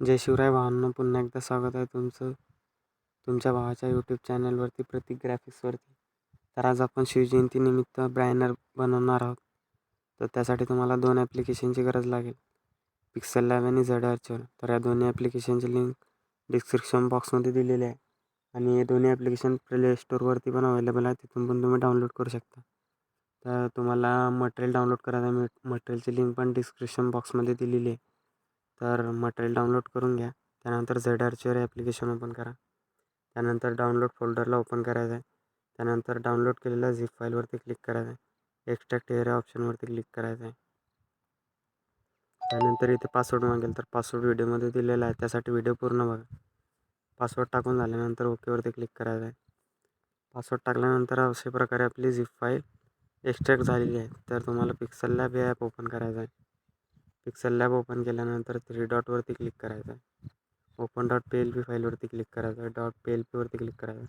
जय शिवराय भावांनो पुन्हा एकदा स्वागत आहे तुमचं. तुमच्या भावाच्या यूट्यूब चॅनलवरती प्रतीक ग्राफिक्सवरती तर आज आपण शिवजयंतीनिमित्त ब्रॅनर बनवणार आहोत. तर त्यासाठी तुम्हाला दोन ॲप्लिकेशनची गरज लागेल. पिक्सल लॅब आणि झड आर्चर तर या दोन्ही ॲप्लिकेशनची लिंक डिस्क्रिप्शन बॉक्समध्ये दिलेली आहे. आणि हे दोन्ही ॲप्लिकेशन प्ले स्टोअरवरती पण अवेलेबल आहे. तिथून पण तुम्ही डाउनलोड करू शकता. तर तुम्हाला मटेरियल डाउनलोड करायला मिळ मटेरियलची लिंक पण डिस्क्रिप्शन बॉक्समध्ये दिलेली आहे. तर मटेरियल डाउनलोड करून घ्या. त्यानंतर झेड आरचीवर ॲप्लिकेशन ओपन करा. त्यानंतर डाउनलोड फोल्डरला ओपन करायचं आहे त्यानंतर डाउनलोड केलेल्या झिप फाईलवरती क्लिक करायचं आहे एक्स्ट्रॅक्ट एरिया ऑप्शनवरती क्लिक करायचं आहे त्यानंतर इथे पासवर्ड मागेल तर पासवर्ड व्हिडिओमध्ये दिलेला आहे. त्यासाठी व्हिडिओ पूर्ण बघा. पासवर्ड टाकून झाल्यानंतर ओकेवरती क्लिक करायचं आहे पासवर्ड टाकल्यानंतर अशा प्रकारे आपली झिप फाईल एक्स्ट्रॅक्ट झालेली आहे. तर तुम्हाला पिक्सल लॅब हे ॲप ओपन करायचं आहे पिक्सल लॅब ओपन केल्यानंतर थ्री डॉटवरती क्लिक करायचं. Open dot P L P फाईलवरती click करायचं. डॉट पी एल पीवरती क्लिक करायचं. आहे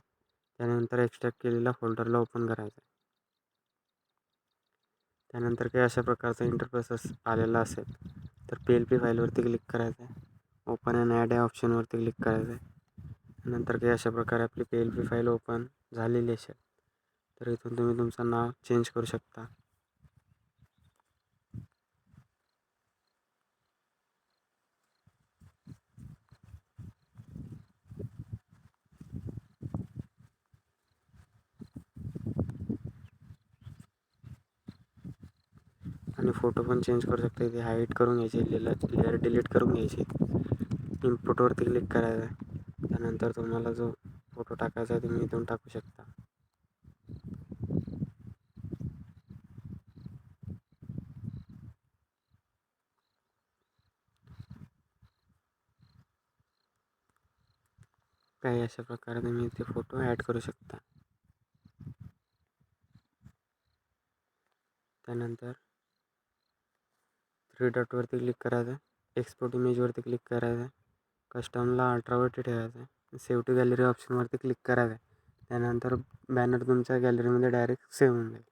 त्यानंतर एक्स्ट्रॅक्ट फोल्डरला ओपन करायचं. आहे त्यानंतर काही अशा प्रकारचा इंटरफेस आलेला असेल, तर पी एल पी फाईलवरती क्लिक करायचं. आहे ओपन अँड ॲड या ऑप्शनवरती क्लिक करायचं. आहे नंतर काही अशा प्रकारे आपली P L P file open झालेली असेल, तर इथून तुम्ही तुमचं नाव चेंज करू शकता. आणि फोटो पण चेंज करू शकता. इथे हाईट करून घ्यायचे लेअर लेअर डिलीट करून घ्यायचे. इम्पोर्टवरती क्लिक करायचं. आहे त्यानंतर तुम्हाला जो फोटो टाकायचा आहे तुम्ही इथून टाकू शकता. काही अशा प्रकारे तुम्ही इथे फोटो ॲड करू शकता. त्यानंतर थ्री डॉटवरती क्लिक करायचं. आहे एक्सपोर्ट इमेजवरती क्लिक करायचं. आहे कस्टमला अल्ट्रावरती ठेवायचं. आहे सेव्ह टू गॅलरी ऑप्शनवरती क्लिक करायचं. आहे त्यानंतर बॅनर तुमच्या गॅलरीमध्ये डायरेक्ट सेव्ह होऊन जाईल.